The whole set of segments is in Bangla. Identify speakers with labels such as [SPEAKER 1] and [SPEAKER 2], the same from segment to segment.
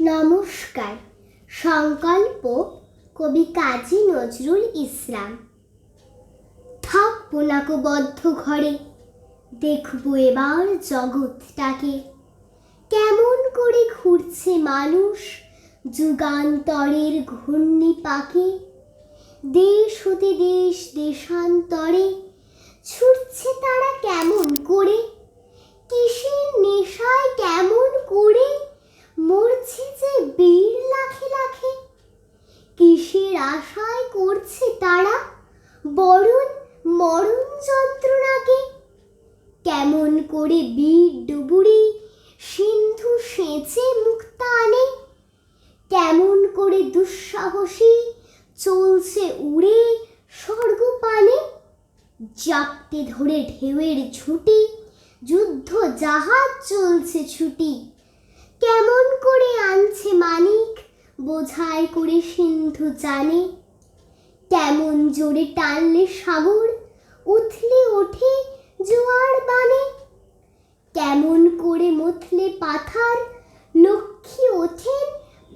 [SPEAKER 1] নমস্কার। সংকল্প কবি কাজী নজরুল ইসলাম। থাকব না গো বদ্ধ ঘরে, দেখব এবার জগৎটাকে। কেমন করে ঘুরছে মানুষ যুগান্তরের ঘূর্ণি পাকে দেশ হতে দেশ, দেশান্তরে ছুটছে তারা কেমন করে কিসের নেশায় কেমন করে মরছে যে বীর লাখে লাখে কিসের আশায় করছে তারা। বরণ মরণ যন্ত্রণাকে কেমন করে বীর ডুবুরি সিন্ধু সেচে মুক্তা আনে, কেমন করে দুঃসাহসী চলছে উড়ে স্বর্গপানে। জাপটে ধরে ঢেউয়ের ছুটি যুদ্ধ জাহাজ চলছে ছুটি, কেমন করে আনছে মানিক বোঝাই করে সিন্ধু জানে। কেমন জোরে টানলে সাগর, উথলে ওঠে জোয়ার বানে। কেমন করে মথলে পাথার লক্ষ্মী ওঠেন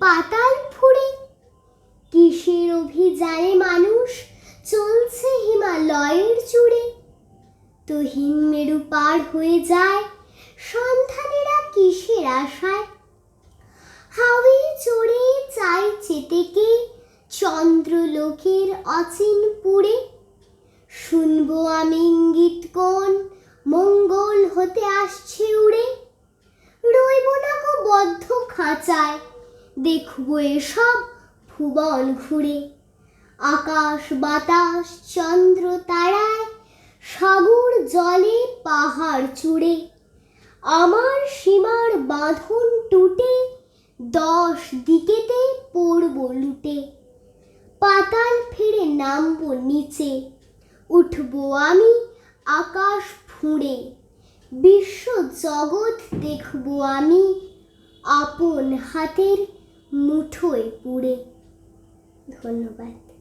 [SPEAKER 1] পাতাল ফুড়ে। কিসের অভিযানে মানুষ চলছে হিমালয়ের চূড়ে তো হিম মেরু পার হয়ে যায়, সন্ধানেরা কিসের আশায় চেতেকে চন্দ্রলোকের অচিন পুরে। শুনব আমি ইঙ্গিত কোন? মঙ্গল হতে আসছে উড়ে। রইব না গো বদ্ধ খাঁচায়। দেখব এসব ভুবন ঘুরে। আকাশ, বাতাস, চন্দ্র তারায় সাগর জলে পাহাড় চূড়ে। আমার সীমার বাঁধন টুটে দশ দিকেতে পড়ব লুটে। পাতাল ফিরে নামব নিচে। উঠব আমি আকাশ ফুঁড়ে। বিশ্ব জগৎ দেখব আমি আপন হাতের মুঠোয় পুড়ে। ধন্যবাদ।